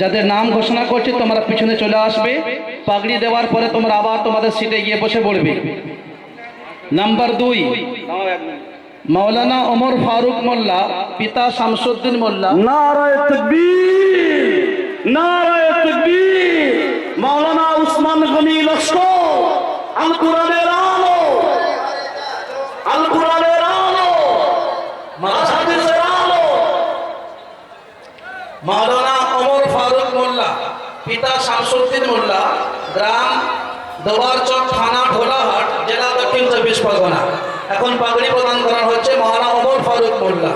যাদের নাম ঘোষণা করছে, তোমরা পিছনে চলে আসবে। পাগড়ি দেওয়ার পরে তোমরা আবার তোমাদের সিটে গিয়ে বসে পড়বে নাম্বার দুই, মাওলানা ওমর ফারুক মোল্লা, পিতা শামসুদ্দিন মোল্লা। নারায় নারায় মাওলানা উসমান গনি লস্কর আল কোরআনের আলো আল কোরআনের আলো হাদিসের আলো মাওলানা ওমর ফারুক মোল্লা পিতা শামসুদ্দিন মোল্লা গ্রাম দোবারচক থানা ঢোলাহাট জেলা দক্ষিণ চব্বিশ পরগনা। এখন পাগড়ি প্রদান করা হচ্ছে মাওলানা ওমর ফারুক মোল্লা।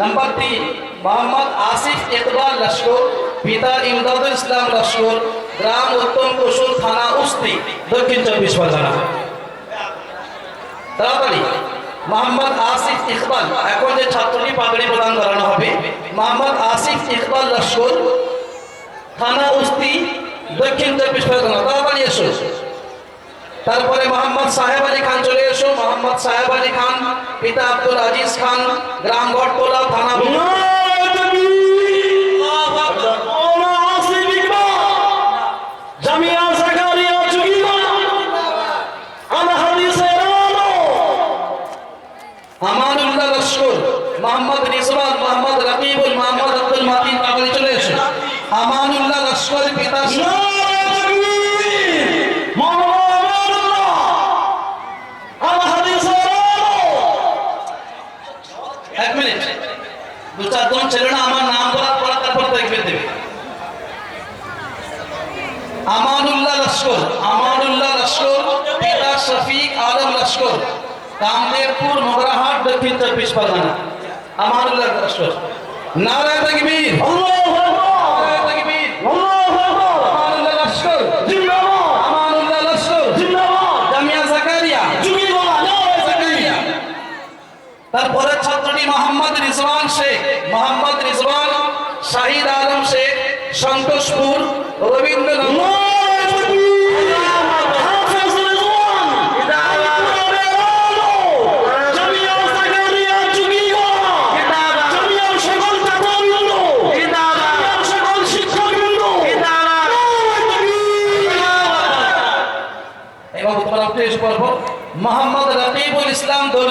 নাম্বার তিন মোহাম্মদ আসিফ ইকবাল লস্কর পিতা ইমদাদুল ইসলাম লস্কর গ্রাম উত্তম কুসুল থানা উস্তি দক্ষিণ চব্বিশ পরগনা। তাড়াতাড়ি। মোহাম্মদ আসিফ ইকবাল, এখন যে ছাত্রটি পাগড়ি প্রদান করানো হবে, মোহাম্মদ আসিফ ইকবাল লস্কর থানা উস্তি, দক্ষিণ চব্বিশ পরগনা। তাড়াতাড়ি এসো। তারপরে মোহাম্মদ সাহেব আলী খান চলে এসো। মোহাম্মদ সাহেব আলী খান, পিতা আব্দুল আজিজ খান গ্রাম গড়তলা থানা নারায় তকবীর মাওলানা আসিফ ইকবাল জামিয়া জাকারিয়া চুগিমা আল হাদিসের আলো আমানুল্লাহ লস্কর মোহাম্মদ রিজওয়ান মোহাম্মদ রকিবুল মোহাম্মদ আব্দুল মাতিন পাগড়ি চলে এসো আমানুল্লাহ লস্কর পিতা নারায় তকবীর মাওলানা আমানুল্লাহ আল হাদিসের আলো এক মিনিট দু চারজন ছেলে না আমার নাম বলার পর তারপর দেখবে দেবে তারপরে ছাত্রটি মোহাম্মদ রিজওয়ান শেখ। মোহাম্মদ রিজওয়ান শাহিদ আলম শেখ সন্তোষপুর রবীন্দ্রনাথ নারায় তকবীর হাফেজ রিজওয়ান কোরআনের আলো জামিয়া জাকারিয়া চুগিমা জামিয়ার সকল ছাত্রবৃন্দ জামিয়ার সকল শিক্ষকবৃন্দ নারায় তকবীর এবং তোমরা পেশ করব মোহাম্মদ রকিবুল ইসলাম দর্জি নারায় তকবীর হাফেজ রকিবুল ইসলাম জামিয়া জাকারিয়া চুগিমা জামিয়ার সকল শিক্ষকবৃন্দ জামিয়ার সকল ছাত্রবৃন্দ নারায় তকবীর আবুল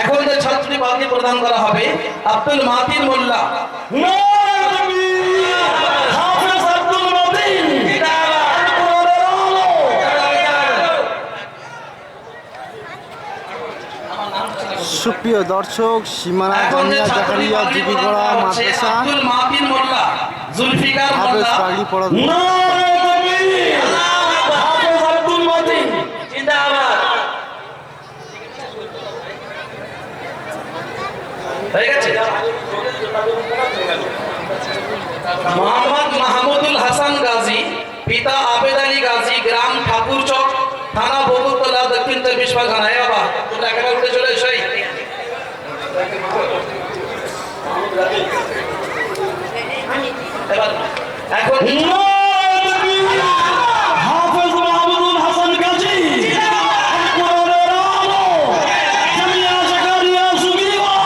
এখন যে ছাত্রী বাকি প্রদান করা হবে আব্দুল মাতিন মোল্লা। সুপ্রিয় দর্শক সীমানা জামিয়া জাকারিয়া মাদ্রাসা হাফেজ পড়া নারায় তকবীর হাফেজ আব্দুল মতিন হয়ে গেছে মোহাম্মদ মাহমুদুল হাসান গাজী, পিতা আবেদ আলী গাজী, গ্রাম ঠাকুরচক থানা বগুতলা দক্ষিণ চব্বিশ পরগনা। এ বাবা তোমরা একেবারে উঠে চলে এসো এবার, এখন নারায় তকবীর হাফেজ মাহমুদুল হাসান গাজী কোরআনের আলো জামিয়া জাকারিয়া চুগিমা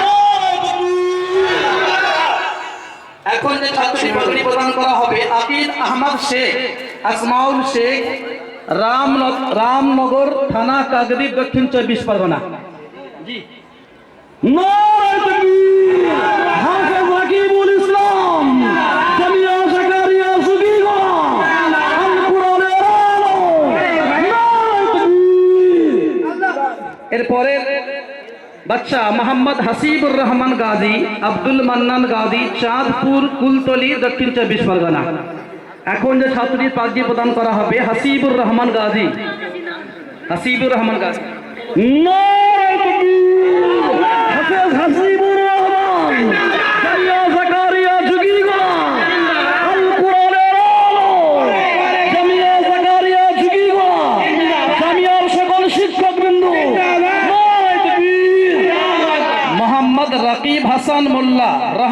নারায় তকবীর এখন যে ছাত্রী পাগড়ি প্রদান করা হবে আহমদ শেখ আসমাউল শেখ রাম রামনগর থানা কাকদ্বীপ দক্ষিণ চব্বিশ পরগনা। এরপরে বাচ্চা মোহাম্মদ হাসিবুর রহমান গাজী আব্দুল মান্নান গাজী চাঁদপুর কুলতলি দক্ষিণ চব্বিশ পরগনা। এখন যে ছাত্রীর পাগড়ি প্রদান করা হবে হাসিবুর রহমান গাজী। হাসিবুর রহমান গাজী।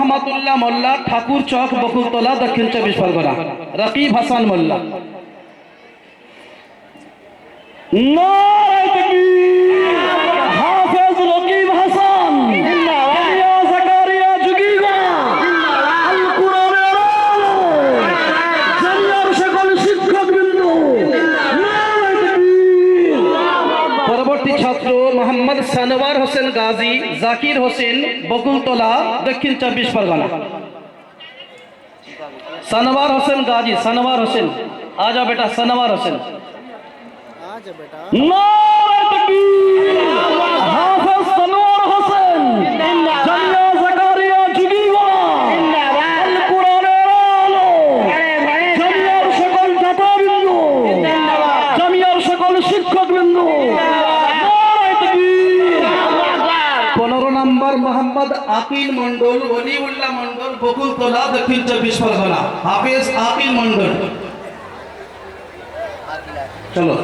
রহমাতুল্লাহ মোল্লা ঠাকুর চক বকুলতলা দক্ষিণ চব্বিশ পরগনা। রকিব হাসান মোল্লা। নারায় গাজী জাকির হোসেন বকুলতলা দক্ষিণ চব্বিশ পরগনা সানোয়ার হোসেন গাজী সানোয়ার হোসেন आ जाओ बेटा सनवार হোসেন আচ্ছা বেটা নারায় আকিল মন্ডল ওলিউল্লাহ মন্ডল বকুলতলা দক্ষিণ চব্বিশ পরগনা। হাফেজ আকিল মন্ডল চলো।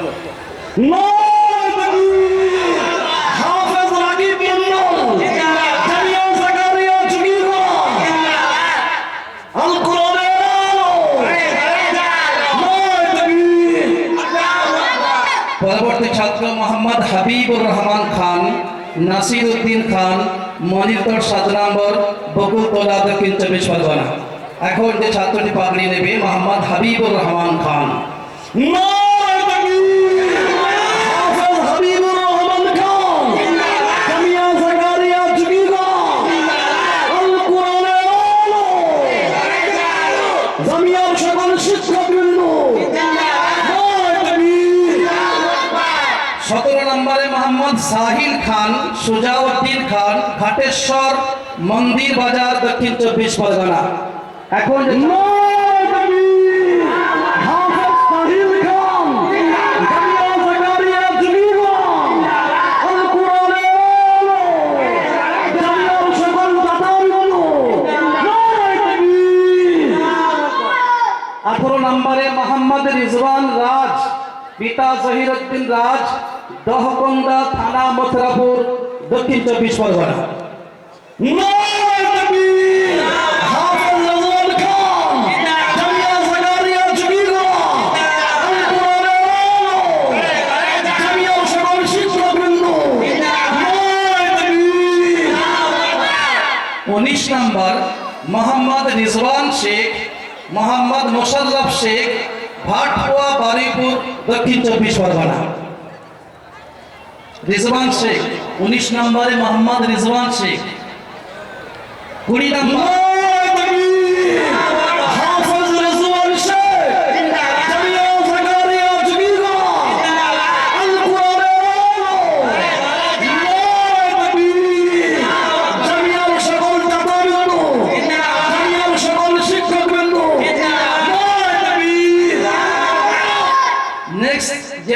পরবর্তী ছাত্র মোহাম্মদ হাবিবুর রহমান খান। নাসির উদ্দিন খান মনিরগড় সাত নম্বর, বকুলতলা দক্ষিণ চব্বিশ পরগনা এখন যে ছাত্রটি পাগড়ি নেবে, মোহাম্মদ হাবিবুর রহমান খান নারায় তাকবীর হাফেজ হাবিবুর রহমান খান জামিয়া জাকারিয়া যুগীগা আল কোরআনের আলো জামিয়ার সকল শিক্ষকবৃন্দ নারায় তাকবীর সতেরো নম্বরে মোহাম্মদ সাহিল খান, সুজাউদ্দিন খান, ঘাটেশ্বর, মন্দির বাজার, দক্ষিণ চব্বিশ পরগনা। এখন আঠারো নম্বরে মোহাম্মদ রিজওয়ান রাজ, পিতা জহিরুদ্দিন রাজ দহকন্দা থানা মথুরাপুর দক্ষিণ চব্বিশ পরগনা। উনিশ নম্বর মোহাম্মদ রিজওয়ান শেখ মোহাম্মদ মোশাররফ শেখ ভাটপুয়া বারুইপুর দক্ষিণ চব্বিশ পরগনা। রিজওয়ান শেখ উনিশ নম্বরে মোহাম্মদ রিজওয়ান শেখ। কুড়ি নম্বর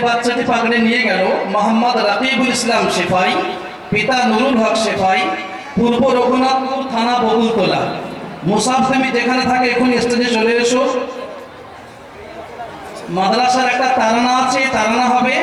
বাচ্চাটি পাগড়ে নিয়ে গেল। মোহাম্মদ রাকিবুল ইসলাম শেফাই, পিতা নুরুল হক শেফাই, পূর্ব রঘুনাথপুর থানা বকুলতলা। মুসাফেমি যেখানে থাকে এখন স্টেজে চলে এসো। মাদ্রাসার একটা তারানা আছে, তারানা হবে।